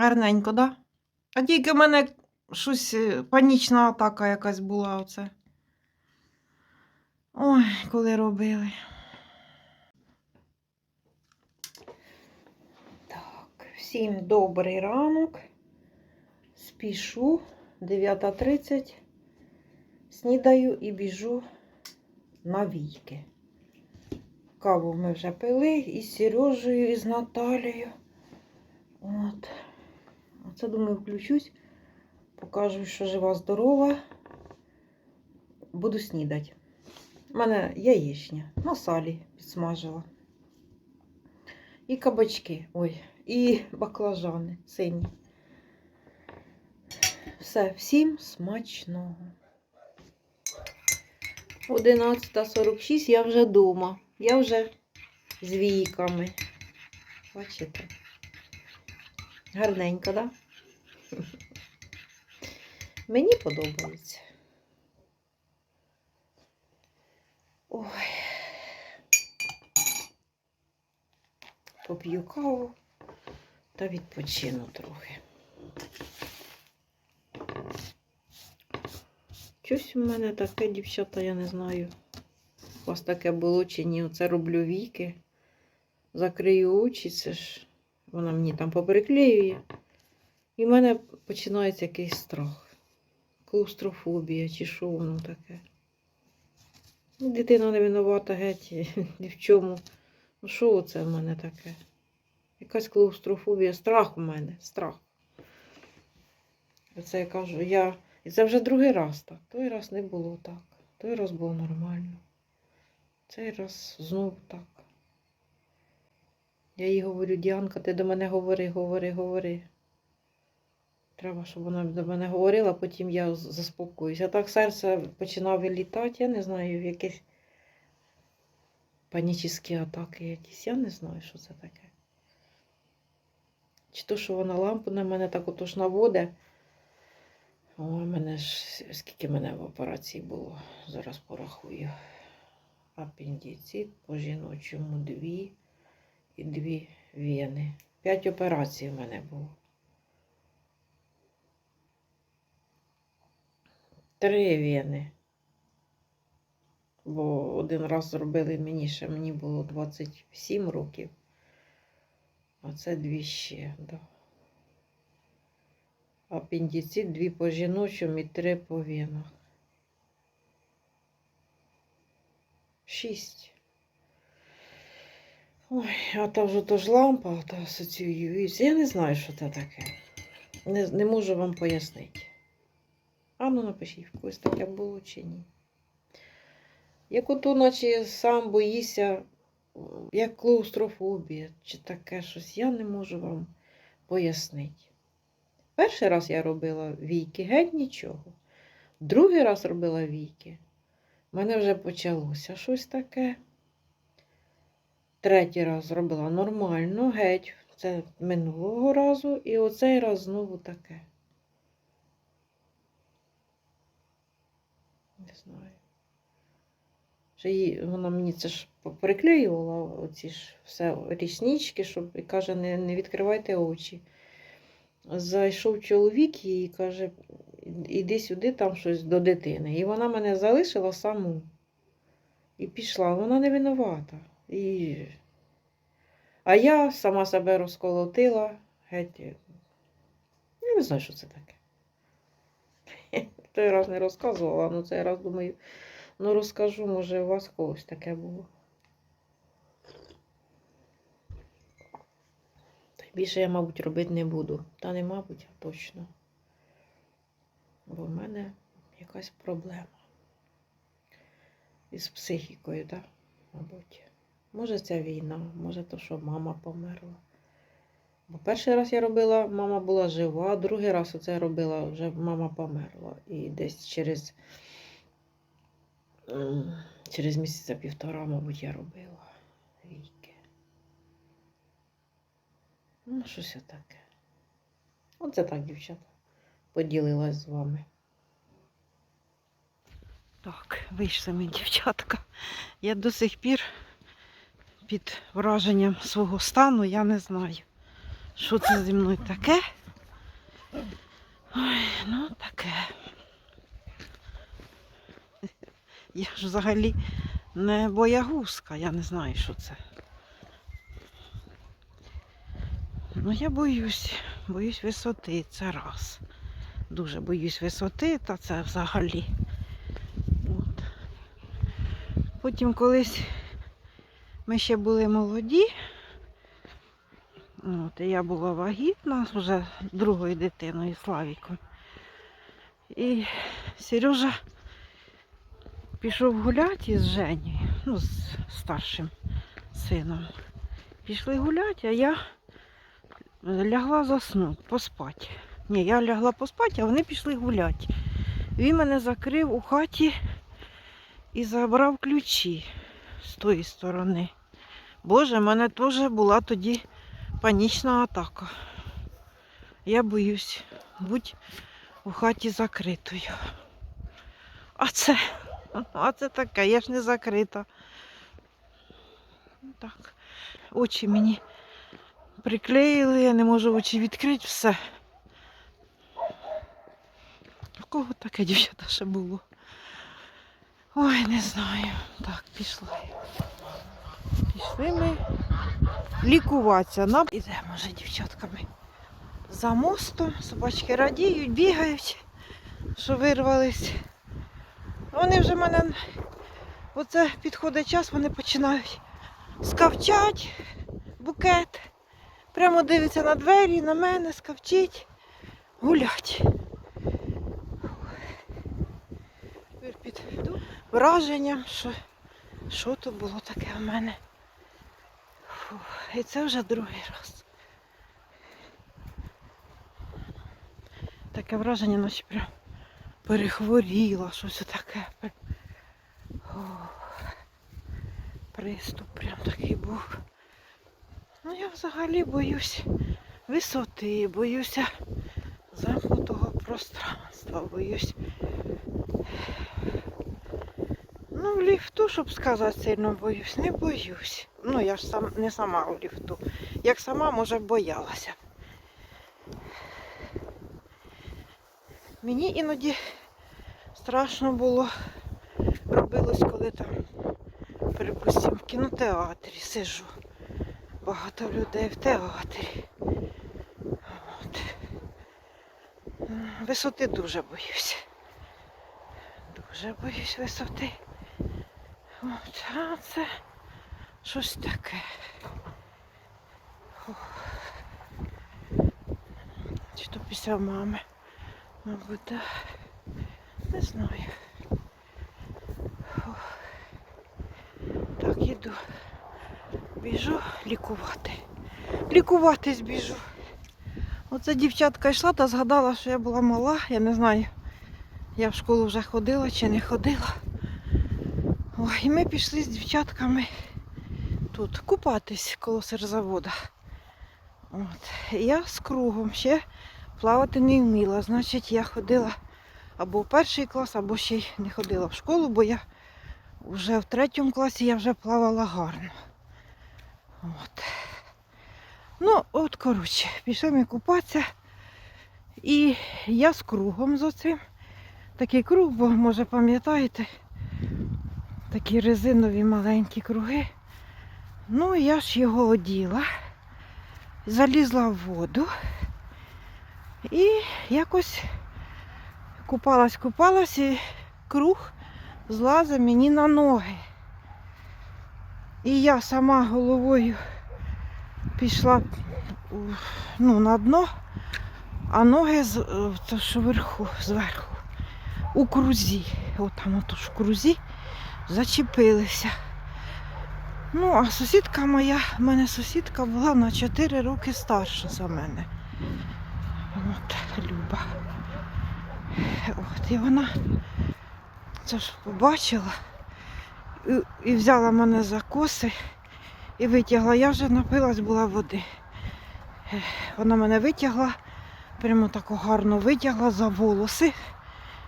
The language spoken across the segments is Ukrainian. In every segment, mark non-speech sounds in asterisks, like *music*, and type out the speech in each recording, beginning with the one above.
Гарненько, да? А тільки в мене щось е, панічна атака якась була оце. Ой, коли робили. Так, всім добрий ранок. Спішу 9.30. Снідаю і біжу на війки. Каву ми вже пили із Сережею, і з Наталією. От. Оце, думаю, включусь, покажу, що жива, здорова. Буду снідати. У мене яєчня на салі підсмажила. І кабачки. Ой, і баклажани сині. Все, всім смачного. 11.46 я вже вдома. Я вже з війками. Бачите? Гарненько, так? Да? Мені подобається. Ой. Поп'ю каву та відпочину трохи. Щось у мене таке, дівчата, я не знаю. У вас таке було чи ні. Оце роблю віки. Закрию очі, це ж вона мені там попереклеює. І в мене починається якийсь страх. Клаустрофобія, чи що воно таке. Ну, Дитина не винувата геть *laughs* ні в чому. Ну, що це в мене таке? Якась клаустрофобія, страх у мене, страх. Оце я кажу, я. І це вже другий раз так. Той раз не було так. Той раз було нормально. Цей раз знову так. Я їй говорю, Діанка, ти до мене говори, говори, говори. Треба, щоб вона до мене говорила, потім я з- заспокоюсь. А так серце починає літати, я не знаю, якісь панічні атаки якісь. Я не знаю, що це таке. Чи то, що вона лампу на мене так отож наводить. Ой, мене ж скільки мене в операції було, зараз порахую. Апендицит по жіночому дві і дві вени. П'ять операцій в мене було. Три вени. Бо один раз зробили мені ще, мені було 27 років. А це дві ще, да. Апендицит дві по жіночому і три по венах. Шість. Ой, а та вже то ж лампа, та асоціюється. Я не знаю, що це таке. Не, не можу вам пояснити. А ну напишіть, в когось таке було чи ні. Як ото, наче сам боїшся, як клаустрофобія, чи таке щось, я не можу вам пояснити. Перший раз я робила війки, геть нічого. Другий раз робила війки. У мене вже почалося щось таке. Третій раз зробила нормально, геть. Це минулого разу, і оцей раз знову таке. Не знаю. Ще її, вона мені це ж приклеювала, оці ж все ріснички, щоб і каже, не, не відкривайте очі. Зайшов чоловік і каже, іди сюди, там щось до дитини. І вона мене залишила саму. І пішла. Вона не винувата. І... А я сама себе розколотила. Геть. Я не знаю, що це таке. *laughs* Той раз не розказувала, але цей раз думаю, ну розкажу, може, у вас когось таке було. Більше я, мабуть, робити не буду. Та не мабуть, а точно. Бо в мене якась проблема. Із психікою, так? Мабуть. Може, це війна, може, то, що мама померла. Бо перший раз я робила, мама була жива, другий раз оце робила, вже мама померла. І десь через, через місяця півтора, мабуть, я робила війки. Ну, щось таке. Оце так, дівчата. Поділилась з вами. Так, вийшли ми, дівчатка. Я до сих пір під враженням свого стану, я не знаю, що це зі мною таке. Ой, ну таке. Я ж взагалі не боягузка, я не знаю, що це. Ну, я боюсь, боюсь висоти, це раз. Дуже боюсь висоти, та це взагалі. От. Потім колись ми ще були молоді. От, я була вагітна вже другою дитиною Славіком. І Сережа пішов гуляти із Женєю, ну, з старшим сином. Пішли гуляти, а я лягла заснути, поспати. Ні, я лягла поспати, а вони пішли гуляти. Він мене закрив у хаті і забрав ключі з тої сторони. Боже, в мене теж була тоді панічна атака. Я боюсь бути у хаті закритою. А це, а це таке, я ж не закрита. Ну, Так, очі мені приклеїли, я не можу очі відкрити все. В кого таке дівчата ще було? Ой, не знаю. Так, пішли. Пішли ми лікуватися. Нам ідемо вже дівчатками. За мостом собачки радіють, бігають, що вирвались. Вони вже мене, оце підходить час, вони починають скавчать букет. Прямо дивиться на двері, на мене, скавчить, гулять. Тепер враженням, що, що то було таке в мене. Фу, і це вже другий раз. Таке враження, наче прям перехворіла, щось таке. Приступ прям такий був. Ну я взагалі боюсь висоти, боюся замкнутого пространства, боюсь. Ну, в ліфту, щоб сказати, сильно боюсь, не боюсь. Ну, я ж сам не сама у ліфту. Як сама, може, боялася. Мені іноді страшно було робилось, коли там, припустимо, в кінотеатрі сижу. Багато людей в театрі. От. Висоти дуже боюсь. Дуже боюсь висоти. От, а це щось таке. Чи то після мами? Мабуть, да. Не знаю. Так, іду. Біжу лікувати. Лікуватись біжу. Оце дівчатка йшла та згадала, що я була мала, я не знаю. Я в школу вже ходила чи не ходила. Ой, і ми пішли з дівчатками тут купатись коло сирзавода. От. Я з кругом ще плавати не вміла. Значить, я ходила або в перший клас, або ще й не ходила в школу, бо я вже в третьому класі я вже плавала гарно. От. Ну, от, коротше, пішли ми купатися. І я з кругом з оцим. Такий круг, бо, може, пам'ятаєте, такі резинові маленькі круги. Ну, я ж його оділа, залізла в воду і якось купалась, купалась, і круг злазив мені на ноги. І я сама головою пішла ну, на дно, а ноги то, що вверху, зверху, у крузі. От там отож в крузі зачепилися. Ну, а сусідка моя, в мене сусідка була на 4 роки старша за мене. От, Люба. От, і вона це ж побачила і, і взяла мене за коси і витягла. Я вже напилась була води. Вона мене витягла, прямо тако гарно витягла за волоси.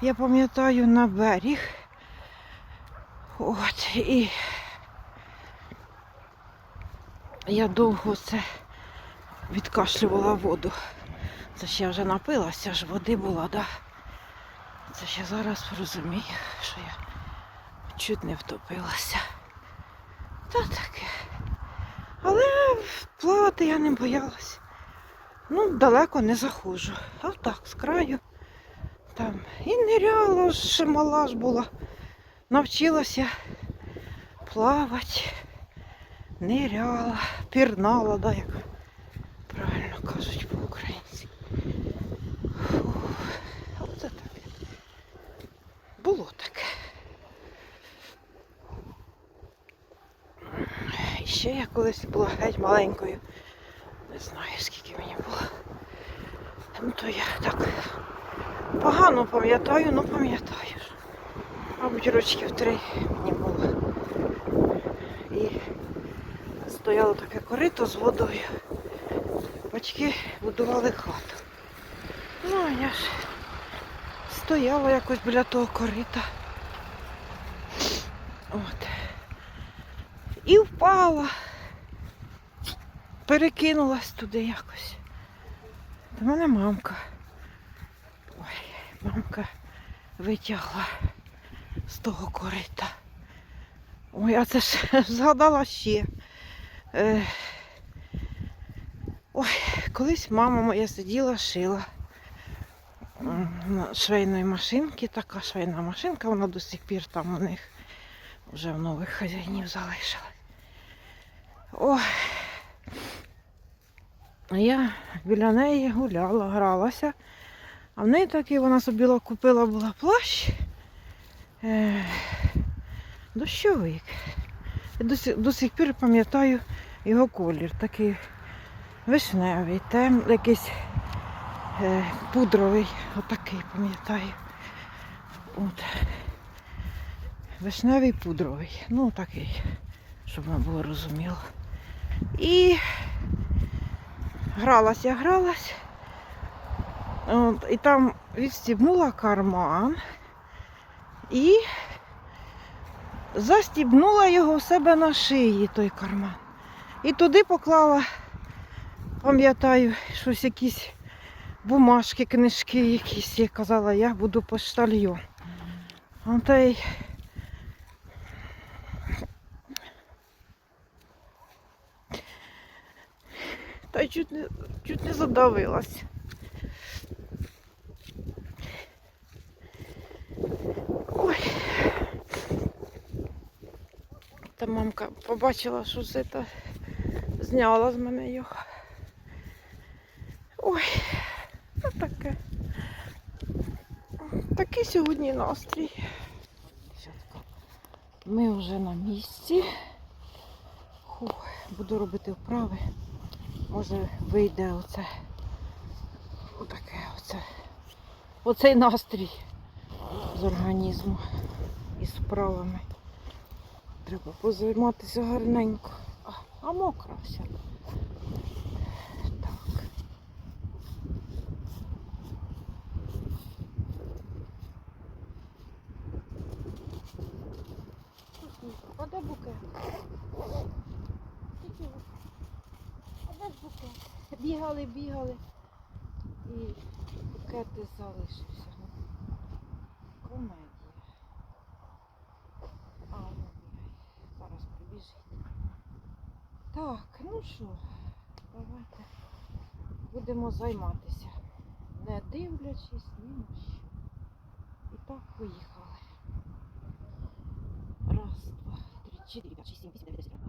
Я пам'ятаю на берег. От, і я довго це відкашлювала воду. Це ще вже напилася, ж води була, да? Це ще зараз розумію, що я чуть не втопилася. Та таке. Але плавати я не боялась. Ну, далеко не заходжу. А так, з краю. Там. І ниряла, ще мала ж була. Навчилася плавати, ниряла, пірнала, да, як правильно кажуть по-українськи. Оце таке. Було таке. І ще я колись була геть маленькою. Не знаю, скільки мені було. Ну то я так погано пам'ятаю, ну пам'ятаю. Мабуть, рочків три мені було. І стояло таке корито з водою. Батьки будували хату. Ну, а я ж стояла якось біля того корита. От. І впала. Перекинулась туди якось. До мене мамка. Ой, мамка витягла з того корита. Ой, а це ж *laughs* згадала ще. Ой, колись мама моя сиділа, шила швейної машинки, така швейна машинка, вона до сих пір там у них вже в нових хазяїнів залишилась. Ой. Я біля неї гуляла, гралася. А в неї такий вона собі купила була плащ. Е, дощовик. Я до, сих- до сих пір пам'ятаю його колір. Такий вишневий, тем, якийсь е, пудровий. Отакий, пам'ятаю. От. Вишневий пудровий. Ну, такий, щоб вам було розуміло. І гралась я гралась. От, і там відстібнула карман і застібнула його в себе на шиї, той карман. І туди поклала, пам'ятаю, щось якісь бумажки, книжки якісь. Я казала, я буду поштальйон. А та й Та й чуть не, чуть не задавилась. Ой. Та мамка побачила, що це та зняла з мене його. Ой, ну таке. Такий сьогодні настрій. Ми вже на місці. Фух, буду робити вправи. Може вийде оце. Отаке оце. Оцей настрій з організму і справами. Треба позайматися гарненько. А, а мокра вся. Так. А де букет? А де ж букет? Бігали, бігали. І букет залишився. Комедія. А, ну бігай. Зараз прибіжить. Так, ну що, давайте будемо займатися. Не дивлячись ні на що. І так поїхали. Раз, два, три, чотири, п'ять, шість, сім, вісім, дев'ять, десять.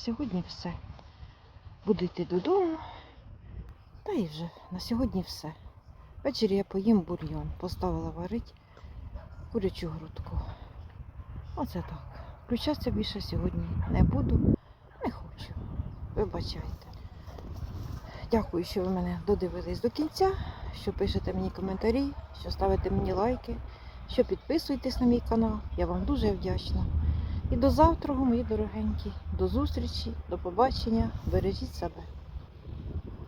Сьогодні все. Буду йти додому. Та і вже на сьогодні все. Ввечері я поїм бульйон. Поставила варить курячу грудку. Оце так. Включатися більше сьогодні не буду. Не хочу. Вибачайте. Дякую, що ви мене додивились до кінця, що пишете мені коментарі, що ставите мені лайки, що підписуєтесь на мій канал. Я вам дуже вдячна. І до завтра, мої дорогенькі. До зустрічі, до побачення. Бережіть себе.